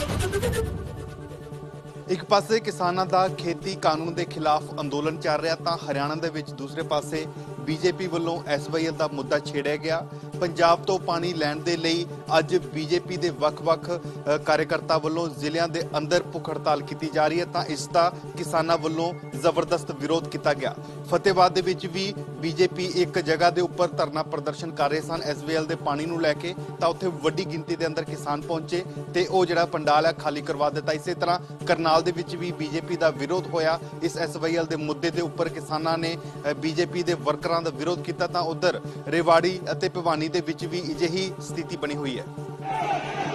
ハハハハ! ਇੱਕ ਪਾਸੇ ਕਿਸਾਨਾਂ ਦਾ ਖੇਤੀ ਕਾਨੂੰਨ ਦੇ ਖਿਲਾਫ ਅੰਦੋਲਨ ਚੱਲ ਰਿਹਾ ਤਾਂ ਹਰਿਆਣਾ ਦੇ ਵਿੱਚ ਦੂਸਰੇ ਪਾਸੇ ਬੀਜੇਪੀ ਵੱਲੋਂ ਐਸਵਾਈਐਲ ਦਾ ਮੁੱਦਾ ਛੇੜਿਆ ਗਿਆ। ਪੰਜਾਬ ਤੋਂ ਪਾਣੀ ਲੈਣ ਦੇ ਲਈ ਅੱਜ ਬੀਜੇਪੀ ਦੇ ਵੱਖ-ਵੱਖ ਕਾਰਜਕਰਤਾ ਵੱਲੋਂ ਜ਼ਿਲ੍ਹਿਆਂ ਦੇ ਅੰਦਰ ਭੁੱਖ ਹੜਤਾਲ ਕੀਤੀ ਜਾ ਰਹੀ ਹੈ ਤਾਂ ਇਸ ਦਾ ਕਿਸਾਨਾਂ ਵੱਲੋਂ ਜ਼ਬਰਦਸਤ ਵਿਰੋਧ ਕੀਤਾ ਗਿਆ। ਫਤਿਹਬਾਦ ਦੇ ਵਿੱਚ ਵੀ ਬੀਜੇਪੀ ਇੱਕ ਜਗ੍ਹਾ ਦੇ ਉੱਪਰ ਧਰਨਾ ਪ੍ਰਦਰਸ਼ਨ ਕਰ ਰਹੇ ਸਨ ਐਸਵਾਈਐਲ ਦੇ ਪਾਣੀ ਨੂੰ ਲੈ ਕੇ ਤਾਂ ਉੱਥੇ ਵੱਡੀ ਗਿਣਤੀ ਦੇ ਅੰਦਰ ਕਿਸਾਨ ਪਹੁੰਚੇ ਤੇ ਉਹ ਜਿਹੜਾ ਪੰਡਾਲ ਹੈ ਖਾਲੀ ਕਰਵਾ ਦਿੱਤਾ। ਇਸੇ ਤਰ੍ਹਾਂ ਕਰਨਾਲ ਦੇ ਵਿੱਚ ਵੀ ਬੀਜੇਪੀ ਦਾ ਵਿਰੋਧ ਹੋਇਆ। ਇਸ ਐਸਵਾਈਐਲ ਦੇ ਮੁੱਦੇ ਦੇ ਉੱਪਰ ਕਿਸਾਨਾਂ ਨੇ ਬੀਜੇਪੀ ਦੇ ਵਰਕਰਾਂ ਦਾ ਵਿਰੋਧ ਕੀਤਾ ਤਾਂ ਉਧਰ ਰੇਵਾੜੀ ਅਤੇ ਭਿਵਾਨੀ ਦੇ ਵਿੱਚ ਵੀ ਅਜਿਹੀ ਸਥਿਤੀ ਬਣੀ ਹੋਈ ਹੈ।